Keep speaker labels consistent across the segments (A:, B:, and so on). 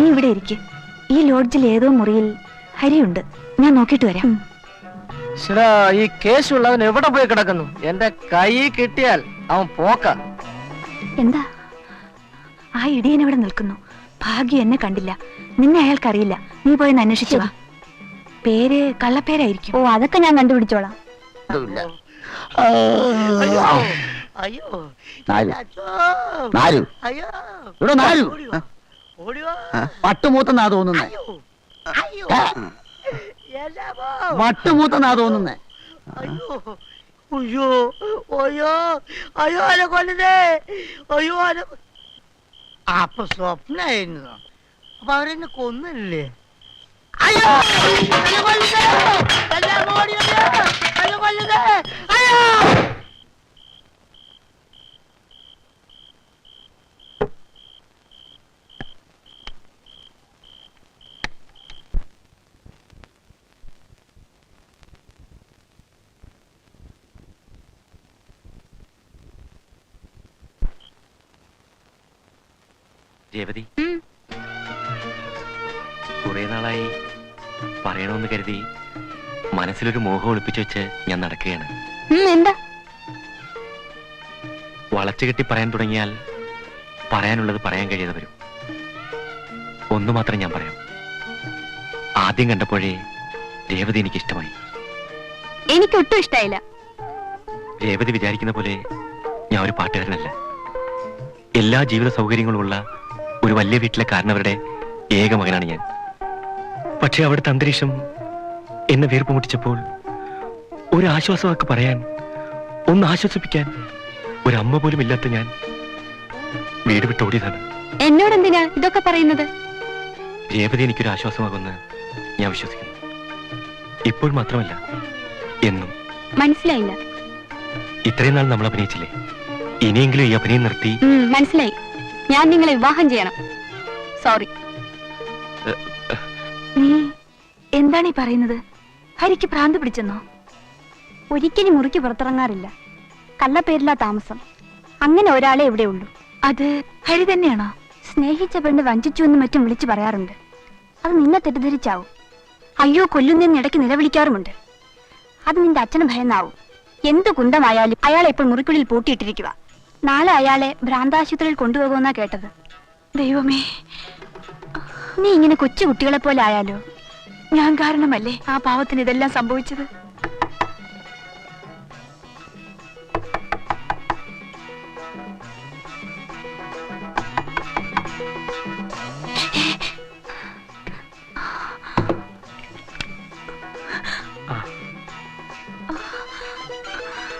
A: നീ ഇവിടെ ഇരിക്കെ. ഈ ലോഡ്ജിൽ ഏതോ മുറിയിൽ ഹരിയുണ്ട്. ഞാൻ നോക്കിട്ട് വരാം.
B: ശരാ ഈ കേസുള്ളവൻ എവിടെ പോയി കിടക്കുന്നു? എന്റെ കൈ കിട്ടിയാൽ അവൻ പോക്ക.
A: എന്താ? ആ ഇടിയൻ ഇവിടെ നിൽക്കുന്നു? ഭാഗ്യം എന്നെ കണ്ടില്ല. നിന്നെ അയാൾക്കറിയില്ല നീ പോയി അന്വേഷിച്ചു വാ. പേര് കള്ളപ്പേരായിരിക്കും. ഓ അതൊക്കെ ഞാൻ കണ്ടുപിടിച്ചോളാം.
B: അയ്യോ. അയ്യോ.
C: നാലു. നാലു. ഇവിടെ നാലു
B: ഓടി
C: തോന്നുന്നേ. വട്ടുമൂത്തെന്നാ തോന്നുന്നേ.
B: അയ്യോ അയ്യോ അയ്യോ അല്ല അയ്യോ അല്ല അപ്പൊ സ്വപ്നായിരുന്നു. അപ്പൊ അവരെന്നെ കൊന്നില്ലേ? അയ്യോ കൊല്ലുന്നേ? അയ്യോ.
D: രേവതി. കുറെ നാളായി പറയണമെന്ന് കരുതി മനസ്സിലൊരു മോഹം ഒളിപ്പിച്ചു വെച്ച് ഞാൻ നടക്കുകയാണ്.
A: എന്താ?
D: വളച്ചു കെട്ടി പറയാൻ തുടങ്ങിയാൽ പറയാനുള്ളത് പറയാൻ കഴിയാതെ വരും ഒന്നു മാത്രം ഞാൻ പറയാം. ആദ്യം കണ്ടപ്പോഴേ രേവതി എനിക്ക് ഇഷ്ടമായി
A: എനിക്ക് ഒട്ടും ഇഷ്ടായില്ല.
D: രേവതി വിചാരിക്കുന്ന പോലെ ഞാൻ ഒരു പാട്ടുകാരനല്ല. എല്ലാ ജീവിത സൗകര്യങ്ങളുമുള്ള ഒരു വലിയ വീട്ടിലെ കാരണവരുടെ ഏക മകനാണ് ഞാൻ. പക്ഷെ അവിടുത്തെ അന്തരീക്ഷം എന്നെ വീർപ്പ് മുട്ടിച്ചപ്പോൾ ഒരു ആശ്വാസമൊക്കെ പറയാൻ ഒന്ന് ആശ്വസിപ്പിക്കാൻ ഒരു അമ്മ പോലും ഇല്ലാത്ത ഞാൻ വീട് വിട്ട് ഓടിയതാണ്.
A: എന്നോട് എന്തിനാ ഇതൊക്കെ പറയുന്നത്?
D: രേവതി എനിക്കൊരു ആശ്വാസമാകുമെന്ന് ഞാൻ വിശ്വസിക്കുന്നു. ഇപ്പോൾ മാത്രമല്ല എന്നും.
A: മനസ്സിലായില്ല.
D: ഇത്രയും നാൾ നമ്മൾ അഭിനയിച്ചില്ലേ? ഇനിയെങ്കിലും ഈ അഭിനയം നിർത്തി
A: മനസ്സിലായി. ഞാൻ നിങ്ങളെ വിവാഹം ചെയ്യണം. സോറി നീ എന്താണ് ഈ പറയുന്നത്? ഹരിക്ക് ഭ്രാന്ത് പിടിച്ചെന്നോ? ഒരിക്കലും മുറിക്ക് പുറത്തിറങ്ങാറില്ല. കള്ളപ്പേരില്ലാ താമസം. അങ്ങനെ ഒരാളെ ഇവിടെ ഉള്ളൂ. അത് ഹരി തന്നെയാണോ? സ്നേഹിച്ച പെണ്ണ് വഞ്ചിച്ചു എന്ന് മറ്റും വിളിച്ചു പറയാറുണ്ട്. അത് നിന്നെ തെറ്റിദ്ധരിച്ചാവും. അയ്യോ കൊല്ലുന്നതിന് ഇടയ്ക്ക് നിലവിളിക്കാറുമുണ്ട്. അത് നിന്റെ അച്ഛന് ഭയന്നാവും. എന്ത് കുന്തമായാലും അയാളെ ഇപ്പോൾ മുറിക്കുള്ളിൽ പൂട്ടിയിട്ടിരിക്കുക നാളെ അയാളെ ഭ്രാന്താശുപത്രിയിൽ കൊണ്ടുപോകുമെന്നാ കേട്ടത്. ദൈവമേ. നീ ഇങ്ങനെ കൊച്ചു കുട്ടികളെ പോലെ ആയാലോ? ഞാൻ കാരണമല്ലേ ആ പാവത്തിന് ഇതെല്ലാം സംഭവിച്ചത്?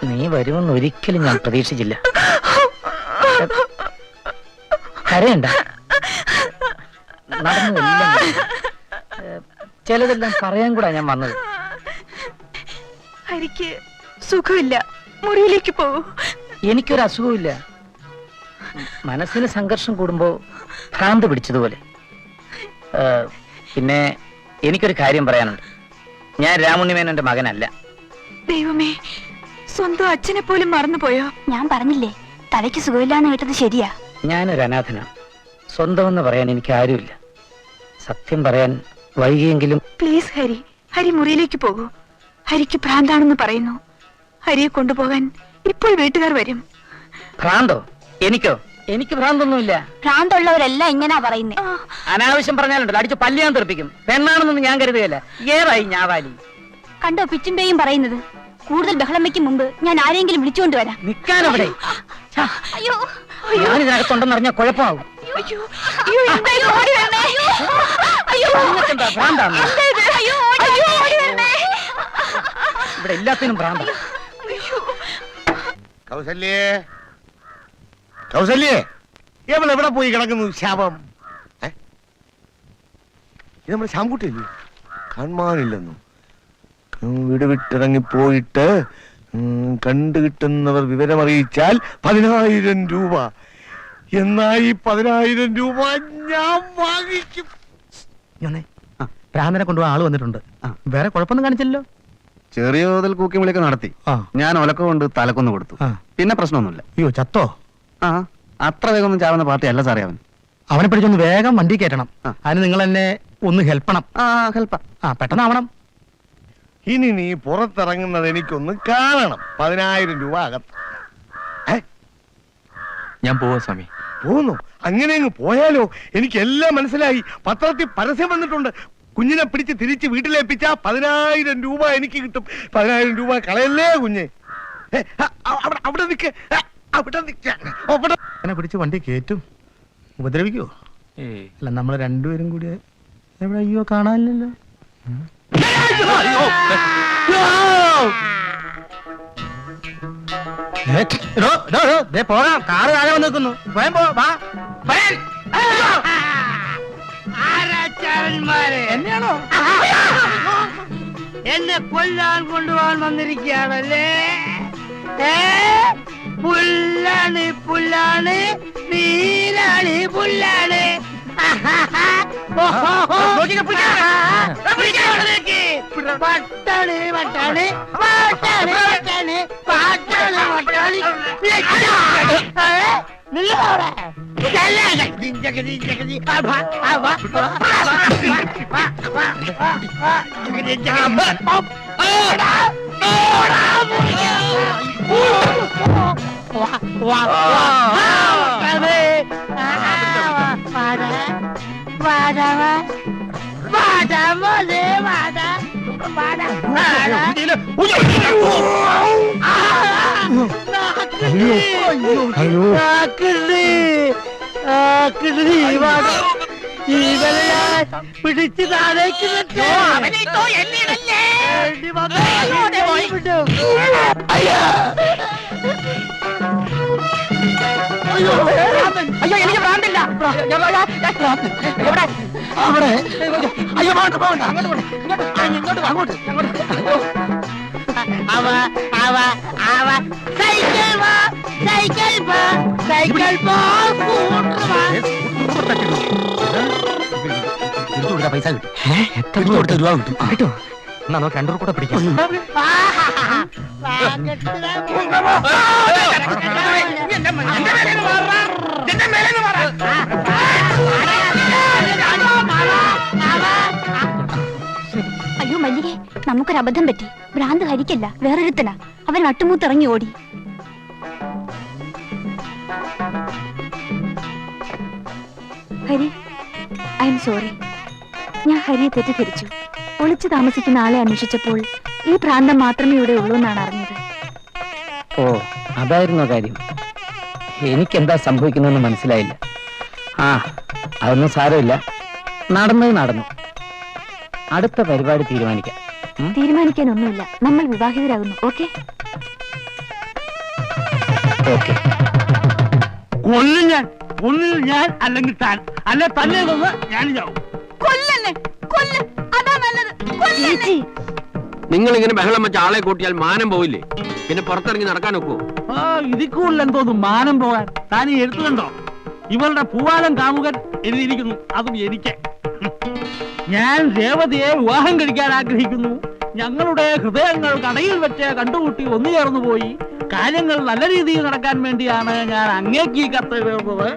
B: നീ വരുമെന്ന് ഒരിക്കലും ഞാൻ പ്രതീക്ഷിച്ചില്ല. കരയണ്ട. നടന്നതെല്ലാം ചിലതെല്ലാം പറയാൻ കൂടാ ഞാൻ വന്നത്.
A: ഹരിക്ക് സുഖമില്ല. മുറിയിലേക്ക് പോകൂ
B: എനിക്കൊരു അസുഖമില്ല മനസ്സിന് സംഘർഷം കൂടുമ്പോ ഭ്രാന്ത് പിടിച്ചതുപോലെ. പിന്നെ എനിക്കൊരു കാര്യം പറയാനുണ്ട്. ഞാൻ രാമുണ്ണിമേനന്റെ മകനല്ല.
A: ദൈവമേ സ്വന്തം അച്ഛനെ പോലും മറന്നുപോയോ? ഞാൻ പറഞ്ഞില്ലേ തലയ്ക്ക് സുഖമില്ലാന്ന് കേട്ടത് ശരിയാ.
B: ഞാനൊരു അനാഥന. സ്വന്തമെന്ന് പറയാൻ എനിക്ക് ആരുമില്ല. സത്യം പറയാൻ വൈകിയെങ്കിലും
A: പ്ലീസ് ഹരി. ഹരി മുറിയിലേക്ക് പോകൂ. ഹരിക്ക് ഭ്രാന്താണെന്ന് പറയുന്നു. ഹരിയെ കൊണ്ടുപോകാൻ ഇപ്പോൾ വീട്ടുകാർ വരും.
B: ഭ്രാന്തോ? എനിക്കോ? എനിക്ക് ഭ്രാന്തൊന്നുമില്ല.
A: ഭ്രാന്തുള്ളവരെല്ലാം ഇങ്ങനാ പറയുന്നത്
B: അനാവശ്യം പറഞ്ഞാലുണ്ടല്ലോ അടിച്ച് പല്ലിയാൻ ഞാൻ തെറിപ്പിക്കും. പെണ്ണാണെന്നൊന്നും ഞാൻ കരുതുകയല്ല. ഏറായി ഞാവാലി.
A: കണ്ടോ പിച്ചുംപേയും പറയുന്നത്? കൂടുതൽ ബഹളം വെക്കും മുമ്പ് ഞാൻ ആരെങ്കിലും വിളിച്ചുകൊണ്ട് വരാം.
B: നിൽക്കാനവിടെ
A: അയ്യോ.
B: ഞാൻ ഇതിനകത്തുണ്ടെന്ന് അറിഞ്ഞാൽ കുഴപ്പമാവും.
A: അയ്യോ. അയ്യോ എന്തായി അയ്യോ.
B: നിങ്ങൾക്കെന്താ ഭ്രാന്താണോ
A: അയ്യോ. അയ്യോ. ഓടി വരണേ.
B: ഇവിടെ എല്ലാത്തിനും ഭ്രാന്ത.
E: കൗസല്യേ. കൗസല്യേ ഇവൾ എവിടെ പോയി കിടക്കുന്നു ശാപം? ഏ? ഇത് നമ്മുടെ ശാംകുട്ടി കാണാനില്ലെന്നും വീട് വിട്ടിറങ്ങി പോയിട്ട് ഉം, കണ്ടു കിട്ടുന്നവർ വിവരമറിയിച്ചാൽ പതിനായിരം രൂപ. എന്നാ ഈ പതിനായിരം രൂപ ഞാൻ വാങ്ങിക്കും.
C: രാമനെ കൊണ്ടുപോകാൻ ആൾ വന്നിട്ടുണ്ട്. വേറെ കുഴപ്പമൊന്നും കാണിച്ചല്ലോ
F: ചെറിയ തോതിൽ കൂക്കിവിളിയൊക്കെ നടത്തി. ഞാൻ ഒലക്ക കൊണ്ട് തലക്കൊന്ന് കൊടുത്തു. പിന്നെ പ്രശ്നമൊന്നുമില്ല.
C: അയ്യോ ചത്തോ?
F: ആ അത്ര വേഗം ഒന്നും ചാവുന്ന പാർട്ടി അല്ല സാറേ അവൻ.
C: അവനെ പിടിച്ചൊന്ന് വേഗം വണ്ടി കയറ്റണം. അതിന് നിങ്ങൾ എന്നെ ഒന്ന് ഹെൽപ്പണം.
F: ആ ഹെൽപ്പ്.
C: ആ പെട്ടെന്നാവണം.
E: ഇനി നീ പുറത്തിറങ്ങുന്നത് എനിക്കൊന്ന് കാണണം. പതിനായിരം രൂപ അകത്ത്.
D: ഞാൻ പോവാ സ്വാമി.
E: പോന്നു? അങ്ങനെ അങ്ങ് പോയാലോ? എനിക്ക് എല്ലാം മനസ്സിലായി. പത്രത്തിൽ പരസ്യം വന്നിട്ടുണ്ട്. കുഞ്ഞിനെ പിടിച്ച് തിരിച്ച് വീട്ടിലേപ്പിച്ച പതിനായിരം രൂപ എനിക്ക് കിട്ടും. പതിനായിരം രൂപ കളയല്ലേ കുഞ്ഞ്? അവിടെ നിക്ക്. നിൽക്ക് അവിടെ നിൽക്ക അവിടെ.
C: എന്നെ പിടിച്ച് വണ്ടി കേറ്റും ഉപദ്രവിക്കുവോ? അല്ല നമ്മൾ രണ്ടുപേരും കൂടി എവിടെ അയ്യോ കാണാനില്ലല്ലോ. പോകാം കാറ് താഴെ വന്ന് നിൽക്കുന്നു സ്വയം പോ വാ. എന്നെയാണോ
G: എന്നെ കൊല്ലാൻ കൊണ്ടുപോകാൻ വന്നിരിക്കുകയാണല്ലേ? പുല്ലാണ് പുല്ലാണ് നീലാണ് പുല്ലാണ്. ಕೈಗೆ ಹೊಡೆದಕ್ಕೆ ಬಟ್ಟಾಣೆ ಬಟ್ಟಾಣೆ ಬಟ್ಟಾಣೆ ಬಟ್ಟಾಣೆ ಬಟ್ಟಾಣೆ ಬಟ್ಟಾಣೆ ನಿಲ್ಲವರ ಜಗದಿ ಜಗದಿ ಅಭ ಅಭ ಜಗದಿ ಜಗದಿ പട്ടാണ് നില്ലവിടെ പിടിച്ച് താഴേക്ക്
C: അയ്യോ എനിക്ക് അവിടെ അയ്യോ പോകണ്ട പോകണ്ട അങ്ങോട്ട് പോകണ്ട ഇങ്ങോട്ട് അങ്ങോട്ട്
G: അവ അവ അവ സൈക്കിൾ വാ സൈക്കിൾ വാ സൈക്കിൾ പോ സ്കൂട്ടർ വാ
C: പൈസ കിട്ടും കൊടുത്ത രൂപ കിട്ടും കിട്ടും എന്നാ നമുക്ക് രണ്ടു കൂടെ പിടിക്കാം
A: അയ്യോ മല്ലികെ നമുക്കൊരു അബദ്ധം പറ്റി. ഭ്രാന്ത് ഹരിക്കല്ല വേറൊരുത്തനാ. അവൻ അട്ടുമൂത്തിറങ്ങി ഓടി. Hari I am sorry. ഞാൻ ഹരിയെ തെറ്റിദ്ധരിച്ചു. ഒളിച്ചു താമസിക്കുന്ന ആളെ അന്വേഷിച്ചപ്പോൾ ഈ പ്രാന്തം മാത്രമേ ഇവിടെ ഉള്ളൂ എന്നാണ് അറിഞ്ഞത്.
B: ഓ അതായിരുന്നോ കാര്യം. എനിക്കെന്താ സംഭവിക്കുന്നതെന്ന് മനസ്സിലായില്ല. ആ അതൊന്നും സാരമില്ല. നടന്നത് നടന്നു. അടുത്ത പരിപാടി തീരുമാനിക്കാം?
A: തീരുമാനിക്കാനൊന്നുമില്ല. നമ്മൾ വിവാഹിതരാകുന്നു. ഓക്കെ?
B: ഓക്കെ.
G: കൊല്ലും ഞാൻ. ഒന്നിൽ ഞാൻ അല്ലെങ്കിൽ താൻ. അല്ല തന്നെ ഞാൻ
A: കൊല്ലന്നെ കൊല്ല. അതാ നല്ലത്. ചേച്ചി
H: നിങ്ങൾ ഇങ്ങനെ ബഹളം വെച്ച ആളെ കൂട്ടിയാൽ മാനം പോവില്ലേ? പിന്നെ പുറത്തിറങ്ങി നടക്കാൻ ഒക്കുവോ?
G: ആ എന്തോന്നും മാനം പോകാൻ താൻ ഈ എഴുത്തു കണ്ടോ ഇവളുടെ പൂവാലം കാമുകൻ എഴുതിയിരിക്കുന്നു അതും എനിക്ക്. ഞാൻ രേവതിയെ വിവാഹം കഴിക്കാൻ ആഗ്രഹിക്കുന്നു. ഞങ്ങളുടെ ഹൃദയങ്ങൾ കടയിൽ വെച്ച് കണ്ടുകൂട്ടി ഒന്നു ചേർന്നു പോയി. കാര്യങ്ങൾ നല്ല രീതിയിൽ നടക്കാൻ വേണ്ടിയാണ് ഞാൻ അങ്ങേക്ക് ഈ കത്ത് എഴുതുന്നത്.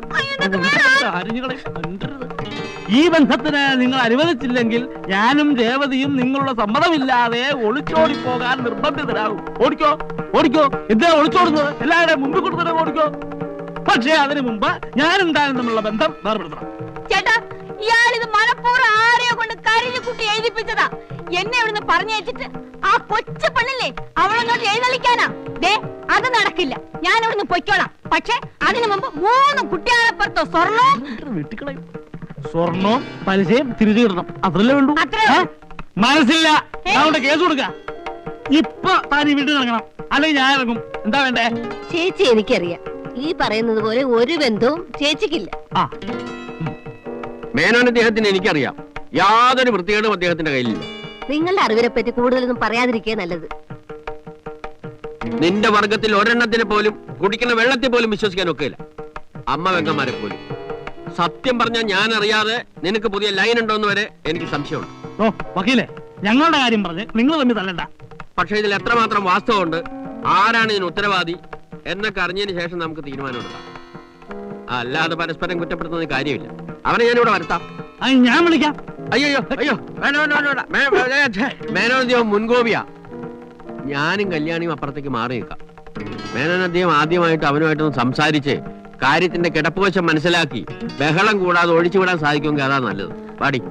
G: ഈ ബന്ധത്തിന് നിങ്ങൾ അനുവദിച്ചില്ലെങ്കിൽ ഞാനും രേവതിയും നിങ്ങളുടെ സമ്മതമില്ലാതെ ഒളിച്ചോടി പോകാൻ നിർബന്ധിതരാകും. ഓടിക്കോ ഓടിക്കോ. എന്താ ഒളിച്ചോടുന്നത്? എല്ലാവരുടെയും മുമ്പിൽ കൊടുത്തിട്ട് ഓടിക്കോ. പക്ഷേ അതിനു മുമ്പ് ഞാനും താനും തമ്മിലുള്ള ബന്ധം വേർപെടുത്തണം.
A: ചേട്ടാ ഇയാൾ ഇത് മനഃപൂർവം ആരെയോ കൊണ്ട് കരഞ്ഞു കുട്ടി എഴുതിപ്പിച്ചതാ. എന്നെ ഇവിടുന്ന് പറഞ്ഞയച്ചിട്ട് ആ കൊച്ചു പെണ്ണില്ലേ അവളങ്ങോട്ട് എഴുന്നള്ളിക്കാനാ. ദേ അത് നടക്കില്ല. ഞാൻ ഇവിടുന്ന് പൊയ്ക്കോളാം. പക്ഷെ അതിനു മുമ്പ് മൂന്ന് കുട്ടികളെ പുറത്തോ സ്വർണവും
G: വെട്ടിക്കളയും സ്വർണവും പലിശയും തിരിച്ചു കിട്ടണം അതല്ലേ വേണ്ടു
A: അത്രേ
G: ഏ?
A: ഉള്ളൂ.
G: മനസ്സില്ല. കേസ് കൊടുക്ക. ഇപ്പൊ താൻ ഈ വീട്ടിൽ ഇറങ്ങണം അല്ലെങ്കിൽ ഞാൻ ഇറങ്ങും. എന്താ വേണ്ടേ?
I: ചേച്ചി എനിക്കറിയാം. ഈ പറയുന്നത് പോലെ ഒരു ബന്ധവും ചേച്ചിക്കില്ല.
G: ആ.
H: മേനോൻ അദ്ദേഹത്തിന് എനിക്കറിയാം. യാതൊരു വൃത്തികേടും അദ്ദേഹത്തിന്റെ കയ്യിലില്ല.
I: നിങ്ങളുടെ അറിവിനെ പറ്റി കൂടുതലൊന്നും പറയാതിരിക്കുക നല്ലത്.
H: നിന്റെ വർഗത്തിൽ ഒരെണ്ണത്തിനെ പോലും കുടിക്കുന്ന വെള്ളത്തിൽ പോലും വിശ്വസിക്കാൻ ഒക്കില്ല. അമ്മ വെങ്കന്മാരെ പോലും. സത്യം പറഞ്ഞ ഞാൻ അറിയാതെ നിനക്ക് പുതിയ ലൈൻ ഉണ്ടോന്ന് വരെ എനിക്ക് സംശയമുണ്ട്.
G: ഓ വക്കീലെ ഞങ്ങളുടെ കാര്യം പറഞ്ഞ് നിങ്ങൾ തമ്മിൽ തല്ലണ്ട.
H: പക്ഷെ ഇതിൽ എത്രമാത്രം വാസ്തവമുണ്ട് ആരാണ് ഇതിന് ഉത്തരവാദി എന്നൊക്കെ അറിഞ്ഞതിന് ശേഷം നമുക്ക് തീരുമാനമെടുക്കാം. അല്ലാതെ പരസ്പരം കുറ്റപ്പെടുത്തുന്ന കാര്യമില്ല. അവനെ ഞാനിവിടെ വരുത്താം.
G: ഞാൻ വിളിക്കാം.
H: അയ്യോ അയ്യോ മേനോദ്യം മുൻകോപിയാ. ഞാനും കല്യാണിയും അപ്പുറത്തേക്ക് മാറി നിൽക്കാം മേനോദ്യം ആദ്യമായിട്ട് അവനുമായിട്ടൊന്ന് സംസാരിച്ച് കാര്യത്തിന്റെ കിടപ്പുവശം മനസ്സിലാക്കി ബഹളം കൂടാതെ ഒഴിച്ചുവിടാൻ സാധിക്കുമെങ്കിൽ അതാ നല്ലത്. പാടി.